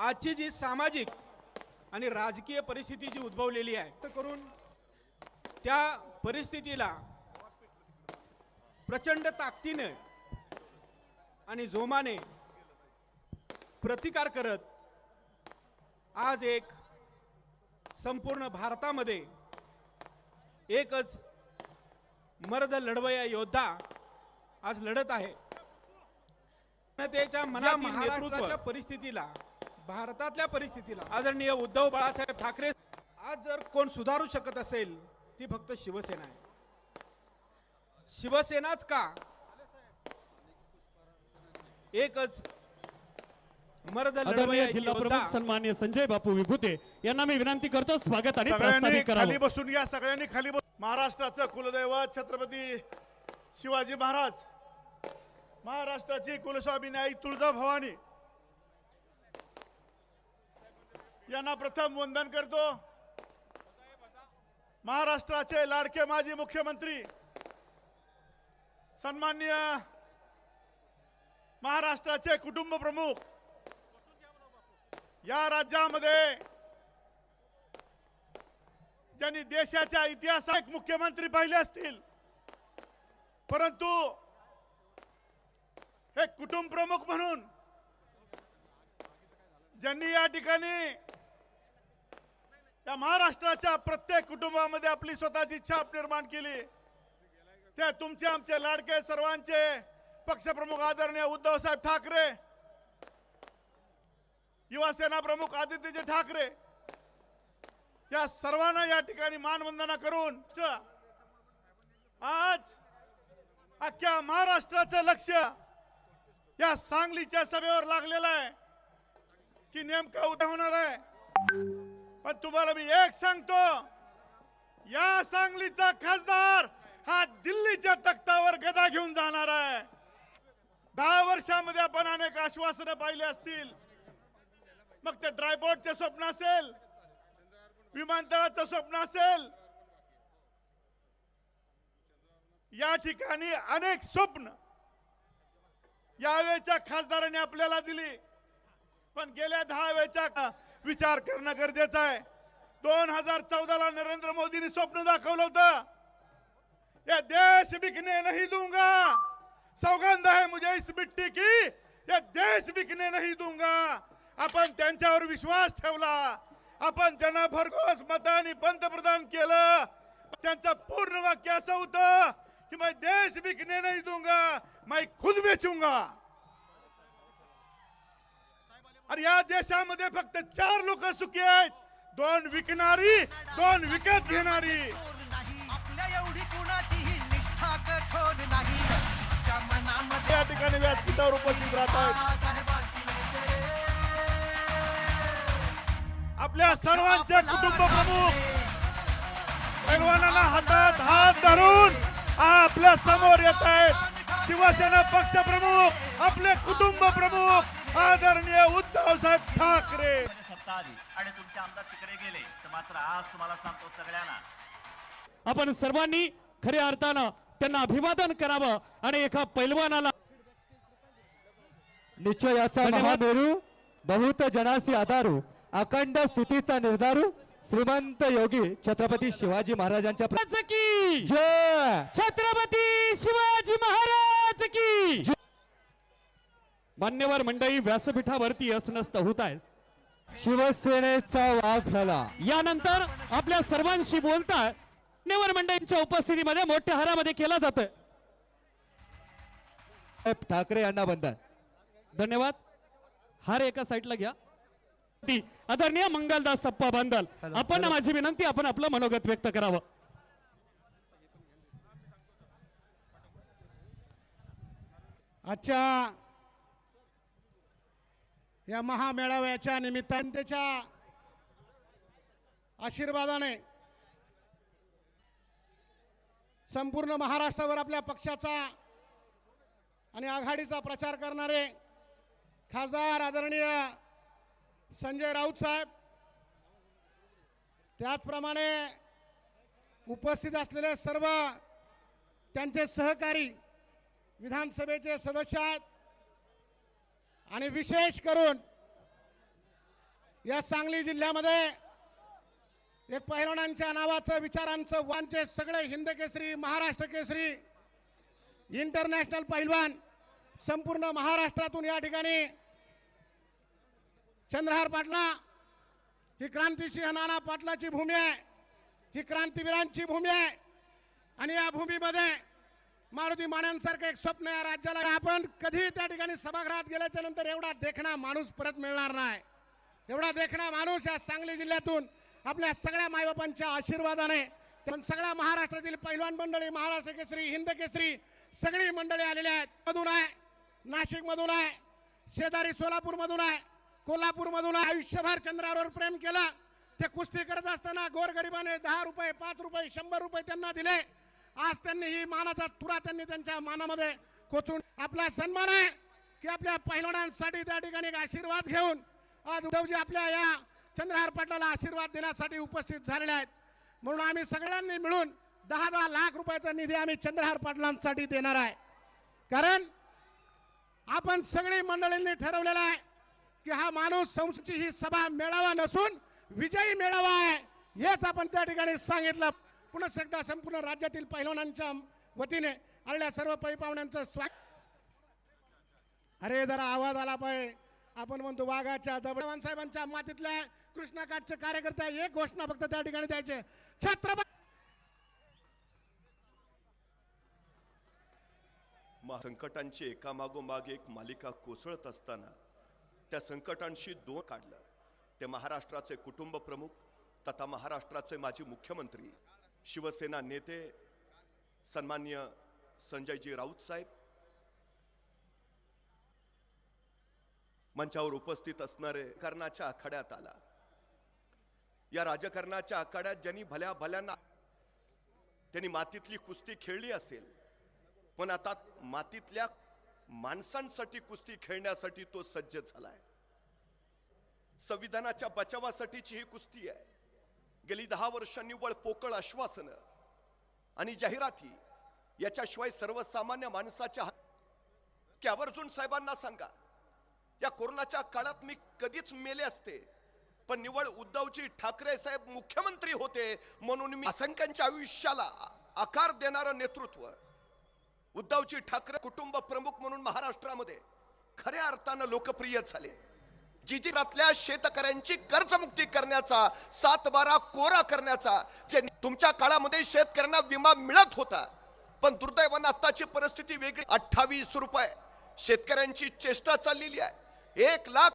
आजची जी सामाजिक आणि राजकीय परिस्थिती जी उद्भवलेली आहे करून त्या परिस्थितीला प्रचंड ताकदीने आणि जोमाने प्रतिकार करत आज एक संपूर्ण भारतामध्ये एकच मर्द लढवया योद्धा आज लढत आहे. जनतेच्या मनातील नेतृत्वाच्या परिस्थितीला भारतातल्या परिस्थितीला आदरणीय उद्धव बाळासाहेब ठाकरे आज जर कोण सुधारू शकत असेल ती फक्त शिवसेना आहे. शिवसेनाच का? एकच. मर्द आदरणीय लढवय्या जिल्हा योद्धा प्रमुख सन्मान्य संजय बापू विभूते यांना मी विनंती करतो स्वागत आणि खाली बसून या सगळ्यांनी खाली बस महाराष्ट्राचं कुलदैवत छत्रपती शिवाजी महाराज. महाराष्ट्राची कुलस्वामिनी आई तुळजाभवानी. यांना प्रथम वंदन करतो. महाराष्ट्राचे लाडके माजी मुख्यमंत्री सन्माननीय महाराष्ट्राचे कुटुंब प्रमुख या राज्यामध्ये ज्यांनी देशाच्या इतिहासात मुख्यमंत्री पाहिले असतील परंतु हे कुटुंब प्रमुख म्हणून ज्यांनी या ठिकाणी या महाराष्ट्राच्या प्रत्येक कुटुंबामध्ये आपली स्वतःची छाप निर्माण केली. ते तुमचे आमचे लाडके सर्वांचे पक्षप्रमुख आदरणीय उद्धव साहेब ठाकरे युवासेना प्रमुख आदित्यजी ठाकरे या सर्वांना या ठिकाणी मानवंदना करून आज अख्ख्या महाराष्ट्राचं लक्ष या सांगलीच्या सभेवर लागलेलं आहे की नेमकं उद्या होणार आहे. पण तुम्हाला मी एक सांगतो या सांगलीचा खासदार हा दिल्लीच्या तख्तावर गदा घेऊन जाणार आहे. दहा वर्षामध्ये आपण अनेक आश्वासनं पाहिली असतील. मग ते ड्रायबोर्डचे स्वप्न असेल विमानतळाचं स्वप्न असेल. या ठिकाणी अनेक स्वप्न यावेळच्या खासदारांनी आपल्याला दिली. पण गेल्या दहा वेळच्या विचार करणं गरजेचं आहे. दोन हजार चौदाला नरेंद्र मोदींनी स्वप्न दाखवलं होतं. या देश बिकने नहीं दूंगा. सौगंध आहे मुझे इस मिट्टी की. ये देश बिकने नहीं दूंगा. आपण त्यांच्यावर विश्वास ठेवला. आपण त्यांना भरघोस मताने पंतप्रधान केलं. त्यांचं पूर्ण वाक्य असं होतं की मैं देश बिकने नहीं दूंगा मैं खुद बेचूंगा. आणि या देशामध्ये फक्त चार लोक सुखी आहेत. दोन विकणारी दोन विकत घेणारी. या ठिकाणी व्यासपीठावर उपस्थित राहत आहेत. आपल्या सर्वांचे कुटुंब प्रमुख. पैलवानाला हातात हात धरून आपल्यासमोर येत आहेत. शिवसेना पक्ष प्रमुख आपले कुटुंब प्रमुख. आदरणीय उद्धव साहेब ठाकरे. सत्ता आली आणि तुमचे आमदार तिकडे गेले तर मात्र आज तुम्हाला सांगतो सगळ्यांना. आपण सर्वांनी खऱ्या अर्थानं त्यांना अभिवादन करावं आणि एका पैलवानाला निश्चयाचा धन्यवाद. महामेरू बहुत जनासी आधारू अखंड स्थितीचा निर्धारू श्रीमंत योगी छत्रपती शिवाजी महाराजांच्या की! जय! छत्रपती शिवाजी महाराज की! मान्यवर मंडळी व्यासपीठावरती असनस्त होत आहेत शिवसेनेचा वाघ झाला. यानंतर आपल्या सर्वांशी बोलताय मान्यवर मंडळींच्या उपस्थितीमध्ये मोठ्या हारामध्ये केला जातोय. साहेब ठाकरे यांना बंधन. धन्यवाद. हार एका साईडला घ्या. ती आदरणीय मंगलदास सप्पा बांदल आपण माझी विनंती आपण आपलं मनोगत व्यक्त करावं. आजच्या या महामेळाव्याच्या निमित्ताने त्याच्या आशीर्वादाने संपूर्ण महाराष्ट्रावर आपल्या पक्षाचा आणि आघाडीचा प्रचार करणारे खासदार आदरणीय संजय राऊत साहेब त्याचप्रमाणे उपस्थित असलेले सर्व त्यांचे सहकारी विधानसभेचे सदस्य आहेत. आणि विशेष करून या सांगली जिल्ह्यामध्ये एक पहिलवानांच्या नावाचं विचारांचं वांचे सगळे हिंद केसरी महाराष्ट्र केसरी इंटरनॅशनल पहिलवान संपूर्ण महाराष्ट्रातून या ठिकाणी चंद्रहार पाटला ही क्रांतिसिंह नाना पाटलाची भूमी आहे ही क्रांतीवीरांची भूमी आहे. आणि या भूमीमध्ये मारुती माण्यांसारखं एक स्वप्न या राज्याला. आपण कधी त्या ठिकाणी सभागृहात गेल्याच्यानंतर एवढा देखणा माणूस परत मिळणार नाही. एवढा देखणा माणूस या सांगली जिल्ह्यातून आपल्या सगळ्या मायबापांच्या आशीर्वादाने पण सगळ्या महाराष्ट्रातील पैलवान मंडळी महाराष्ट्र केसरी हिंद केसरी सगळी मंडळी आलेली आहेत. मधून आहे नाशिक मधून आहे शेजारी सोलापूर मधून आहे कोल्हापूर मधून आयुष्यभर चंद्रावर प्रेम केलं. ते कुस्ती करत असताना गोरगरिबाने दहा रुपये पाच रुपये शंभर रुपये त्यांना दिले. आज त्यांनी ही मानाचा तुरा त्यांनी त्यांच्या मानामध्ये कोचून आपला सन्मान आहे की आपल्या पहिलवानांसाठी त्या ठिकाणी एक आशीर्वाद घेऊन आज उद्धवजी आपल्या या चंद्रहार पाटलाला आशीर्वाद देण्यासाठी उपस्थित झालेले आहेत. म्हणून आम्ही सगळ्यांनी मिळून दहा दहा लाख रुपयाचा निधी आम्ही चंद्रहार पाटलांसाठी देणार आहे. कारण आपण सगळी मंडळींनी ठरवलेलं आहे की हा माणूस संस्थेची ही सभा मेळावा नसून विजयी मेळावा आहे हेच आपण त्या ठिकाणी सांगितलं. पुन्हा एकदा संपूर्ण राज्यातील पहिलवानांच्या वतीने आलेल्या सर्व पै पाहुण्यांचं स्वागत अरे जरा आवाज आला पाहिजे आपण म्हणतो वाघाच्या जबडवान साहेबांच्या मातीतल्या कृष्णाकाठचे कार्यकर्ते एक घोषणा फक्त त्या ठिकाणी द्यायचे छत्रपती संकटांची एकामागोमाग एक मालिका कोसळत असताना त्या संकटांशी दोन काढलं. ते महाराष्ट्राचे कुटुंब प्रमुख तथा महाराष्ट्राचे माजी मुख्यमंत्री शिवसेना नेते सन्मान्य संजयजी राऊत साहेब मंचावर उपस्थित असणारे कर्णाच्या आखाड्यात आला. या राजकारणाच्या आखाड्यात ज्यांनी भल्या भल्यांना त्यांनी मातीतली कुस्ती खेळली असेल पण आता मातीतल्या माणसांसाठी कुस्ती खेळण्यासाठी तो सज्ज झालाय. संविधानाच्या बचावासाठीची ही कुस्ती आहे. गेली दहा वर्षांनी वळ पोकळ आश्वासनं आणि जाहिराती याच्याशिवाय सर्वसामान्य माणसाच्या की आवर्जून साहेबांना सांगा या कोरोनाच्या काळात मी कधीच मेले असते पण निवळ उद्धवजी ठाकरे साहेब मुख्यमंत्री होते म्हणून मी असंख्यांच्या आयुष्याला आकार देणारं नेतृत्व उद्धवजी ठाकरे कुटुंब प्रमुख म्हणून महाराष्ट्रामध्ये खऱ्या अर्थानं लोकप्रिय झाले. जिजिरातल्या शेतकऱ्यांची कर्जमुक्ती करण्याचा सात बारा कोरा करण्याचा जे तुमच्या काळामध्ये शेतकऱ्यांना विमा मिळत होता. पण दुर्दैवानं आत्ताची परिस्थिती वेगळी. अठ्ठावीस रुपये. शेतकऱ्यांची चेष्टा चाललेली आहे. एक लाख